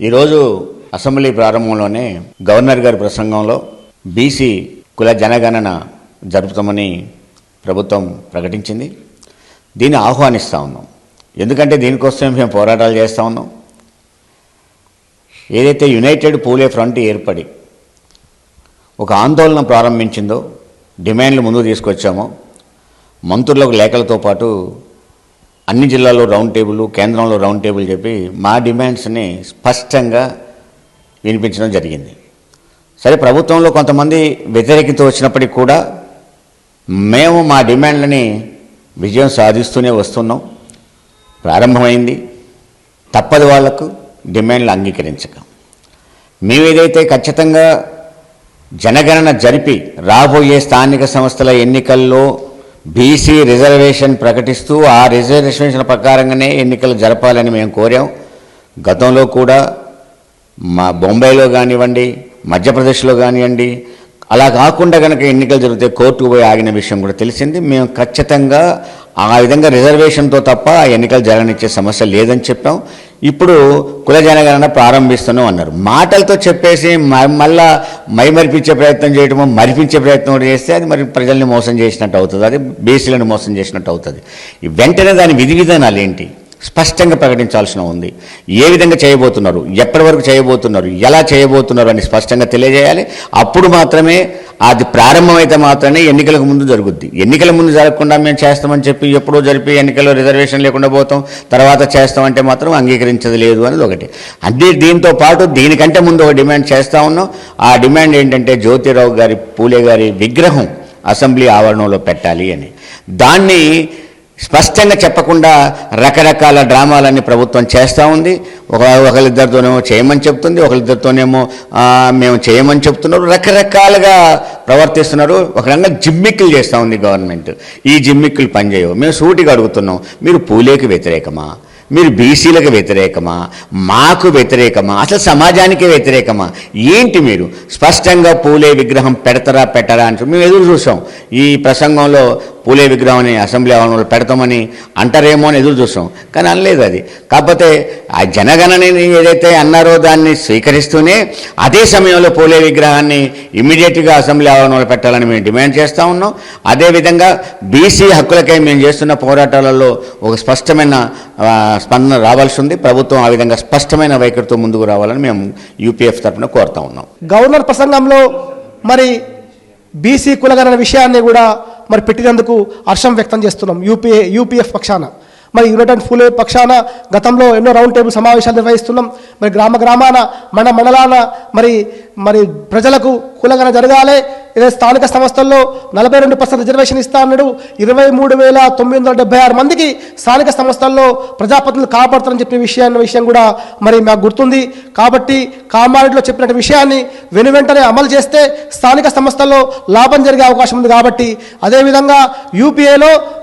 ఈరోజు అసెంబ్లీ ప్రారంభంలోనే గవర్నర్ గారి ప్రసంగంలో బీసీ కుల జనగణన జరుపుతామని ప్రభుత్వం ప్రకటించింది. దీన్ని ఆహ్వానిస్తూ ఉన్నాం. ఎందుకంటే దీనికోసం మేము పోరాటాలు చేస్తూ ఉన్నాం. ఏదైతే యునైటెడ్ పూలే ఫ్రంట్ ఏర్పడి ఒక ఆందోళన ప్రారంభించిందో డిమాండ్లు ముందుకు తీసుకొచ్చామో మంత్రులకు లేఖలతో పాటు అన్ని జిల్లాల్లో రౌండ్ టేబుల్ కేంద్రంలో రౌండ్ టేబుల్ చెప్పి మా డిమాండ్స్ని స్పష్టంగా వినిపించడం జరిగింది. సరే ప్రభుత్వంలో కొంతమంది వ్యతిరేకత వచ్చినప్పటికి కూడా మేము మా డిమాండ్లని విజయం సాధిస్తూనే వస్తున్నాం. ప్రారంభమైంది. తప్పదు వాళ్ళకు డిమాండ్లు అంగీకరించక. మేము ఏదైతే ఖచ్చితంగా జనగణన జరిపి రాబోయే స్థానిక సంస్థల ఎన్నికల్లో బీసీ రిజర్వేషన్ ప్రకటిస్తూ ఆ రిజర్వేషన్ ప్రకారంగానే ఎన్నికలు జరపాలని మేము కోరాం. గతంలో కూడా మా బొంబాయిలో కానివ్వండి మధ్యప్రదేశ్లో కానివ్వండి అలా కాకుండా కనుక ఎన్నికలు జరిగితే కోర్టుకు పోయి ఆగిన విషయం కూడా తెలిసింది. మేము ఖచ్చితంగా ఆ విధంగా రిజర్వేషన్తో తప్ప ఆ ఎన్నికలు జరగనిచ్చే సమస్య లేదని చెప్పాం. ఇప్పుడు కుల జనగణన ప్రారంభిస్తున్నాం అన్నారు. మాటలతో చెప్పేసి మ- మళ్ళా మైమరిపించే ప్రయత్నం చేయడము మరిపించే ప్రయత్నం కూడా చేస్తే అది మరి ప్రజల్ని మోసం చేసినట్టు అవుతుంది. అది బీసీలను మోసం చేసినట్టు అవుతుంది. వెంటనే దాని విధి విధానాలు ఏంటి? స్పష్టంగా ప్రకటించాల్సిన ఉంది. ఏ విధంగా చేయబోతున్నారు? ఎప్పటి వరకు చేయబోతున్నారు? ఎలా చేయబోతున్నారు అని స్పష్టంగా తెలియజేయాలి. అప్పుడు మాత్రమే అది ప్రారంభమైతే మాత్రమే ఎన్నికలకు ముందు జరుగుద్ది. ఎన్నికల ముందు జరగకుండా మేము చేస్తామని చెప్పి ఎప్పుడో జరిపి ఎన్నికల్లో రిజర్వేషన్ లేకుండా పోతాం. తర్వాత చేస్తామంటే మాత్రం అంగీకరించదు లేదు అనేది ఒకటి. అదే దీంతో పాటు దీనికంటే ముందు ఒక డిమాండ్ చేస్తూ ఉన్నాం. ఆ డిమాండ్ ఏంటంటే జ్యోతిరావు గారి పూలే గారి విగ్రహం అసెంబ్లీ ఆవరణంలో పెట్టాలి అని. దాన్ని స్పష్టంగా చెప్పకుండా రకరకాల డ్రామాలన్నీ ప్రభుత్వం చేస్తూ ఉంది. ఒక ఒకరిద్దరితోనేమో చేయమని చెప్తుంది ఒకరిద్దరితోనేమో మేము చేయమని చెప్తున్నారు. రకరకాలుగా ప్రవర్తిస్తున్నారు. ఒక రకంగా జిమ్మిక్కులు చేస్తూ ఉంది గవర్నమెంట్. ఈ జిమ్మిక్కులు పనిచేయవు. మేము సూటిగా అడుగుతున్నాం మీరు పూలేకి వ్యతిరేకమా? మీరు బీసీలకు వ్యతిరేకమా? మాకు వ్యతిరేకమా? అసలు సమాజానికి వ్యతిరేకమా? ఏంటి మీరు? స్పష్టంగా పూలే విగ్రహం పెడతారా పెట్టరా అని మేము ఎదురు చూసాం. ఈ ప్రసంగంలో పూలే విగ్రహాన్ని అసెంబ్లీ ఆవరణలో పెడతామని అంటారేమో అని ఎదురు చూసాం కానీ అనలేదు అది. కాకపోతే ఆ జనగణనని ఏదైతే అన్నారో దాన్ని స్వీకరిస్తూనే అదే సమయంలో పూలే విగ్రహాన్ని ఇమ్మీడియట్గా అసెంబ్లీ ఆవరణలో పెట్టాలని మేము డిమాండ్ చేస్తూ ఉన్నాం. అదేవిధంగా బీసీ హక్కులకై మేము చేస్తున్న పోరాటాలలో ఒక స్పష్టమైన స్పందన రావాల్సి ఉంది. ప్రభుత్వం ఆ విధంగా స్పష్టమైన వైఖరితో ముందుకు రావాలని మేము యూపీఎఫ్ తరఫున కోరుతా ఉన్నాం. గవర్నర్ ప్రసంగంలో మరి బీసీ కులగణన విషయాన్ని కూడా మరి పెట్టినందుకు హర్షం వ్యక్తం చేస్తున్నాం. యూపీఏ యూపీఎఫ్ పక్షాన. మరి యునైటెడ్ ఫుల్ పక్షాన గతంలో ఎన్నో రౌండ్ టేబుల్ సమావేశాలు నిర్వహిస్తున్నాం. మరి గ్రామ గ్రామాన మన మండలాన మరి మరి ప్రజలకు కులగణ జరగాలి. ఇదే స్థానిక సంస్థల్లో నలభై రెండు పర్సెంట్ రిజర్వేషన్ ఇస్తా అన్నాడు. ఇరవై మూడు వేల తొమ్మిది వందల డెబ్బై ఆరు మందికి స్థానిక సంస్థల్లో ప్రజాప్రతినిధులు కాపాడుతారని చెప్పిన విషయాన్ని విషయం కూడా మరి మాకు గుర్తుంది. కాబట్టి కామారెడ్డిలో చెప్పిన విషయాన్ని వెను వెంటనే అమలు చేస్తే స్థానిక సంస్థల్లో లాభం జరిగే అవకాశం ఉంది కాబట్టి అదేవిధంగా యూపీఏలో